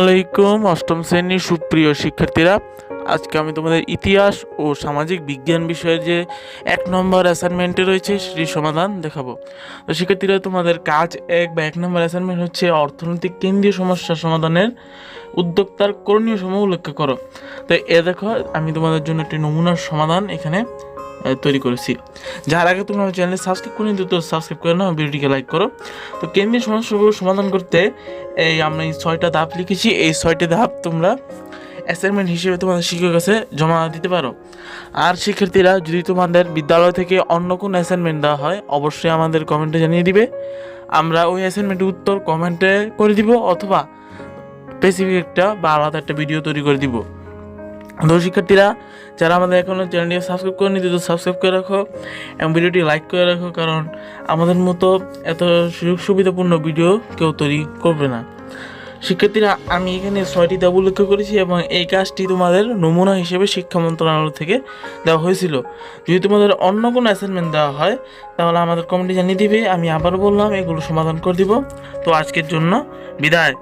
আলাইকুম অষ্টম শ্রেণির সুপ্রিয় শিক্ষার্থীরা। আজকে আমি তোমাদের ইতিহাস ও সামাজিক বিজ্ঞান বিষয়ের যে এক নম্বর অ্যাসাইনমেন্টে রয়েছে, সেটির সমাধান দেখাবো। তো শিক্ষার্থীরা, তোমাদের কাজ এক বা এক নম্বর অ্যাসাইনমেন্ট হচ্ছে অর্থনৈতিক কেন্দ্রীয় সমস্যা সমাধানের উদ্যোক্তার করণীয় সমূহ উল্লেখ করো। তো এ দেখো, আমি তোমাদের জন্য একটি নমুনার সমাধান এখানে তৈরি করেছি। যার আগে তোমরা আমার চ্যানেলে সাবস্ক্রাইব করে দ্রুত সাবস্ক্রাইব করে নাও, ভিডিওটিকে লাইক করো। তো কেন্দ্রীয় সমস্যাগুলো সমাধান করতে এই আমরা এই ছয়টা ধাপ লিখেছি। এই ছয়টি ধাপ তোমরা অ্যাসাইনমেন্ট হিসেবে তোমাদের শিক্ষকের কাছে জমা দিতে পারো। আর শিক্ষার্থীরা যদি তোমাদের বিদ্যালয় থেকে অন্য কোনো অ্যাসাইনমেন্ট দেওয়া হয়, অবশ্যই আমাদের কমেন্টে জানিয়ে দিবে। আমরা ওই অ্যাসাইনমেন্টের উত্তর কমেন্টে করে দিব, অথবা স্পেসিফিক একটা বা আলাদা একটা ভিডিও তৈরি করে দিব। তো শিক্ষার্থীরা, যারা আমাদের এখনও চ্যানেলটি সাবস্ক্রাইব করেনি দ্রুত সাবস্ক্রাইব করে রাখো এবং ভিডিওটি লাইক করে রাখো, কারণ আমাদের মতো এত সুযোগ সুবিধাপূর্ণ ভিডিও কেউ তৈরি করবে না। শিক্ষার্থীরা, আমি এখানে ছয়টি ধাপ উল্লেখ করেছি এবং এই কাজটি তোমাদের নমুনা হিসেবে শিক্ষা মন্ত্রণালয় থেকে দেওয়া হয়েছিল। যদি তোমাদের অন্য কোনো অ্যাসাইনমেন্ট দেওয়া হয়, তাহলে আমাদের কমিটি জানিয়ে দিবে, আমি আবার বললাম, এগুলো সমাধান করে দিব। তো আজকের জন্য বিদায়।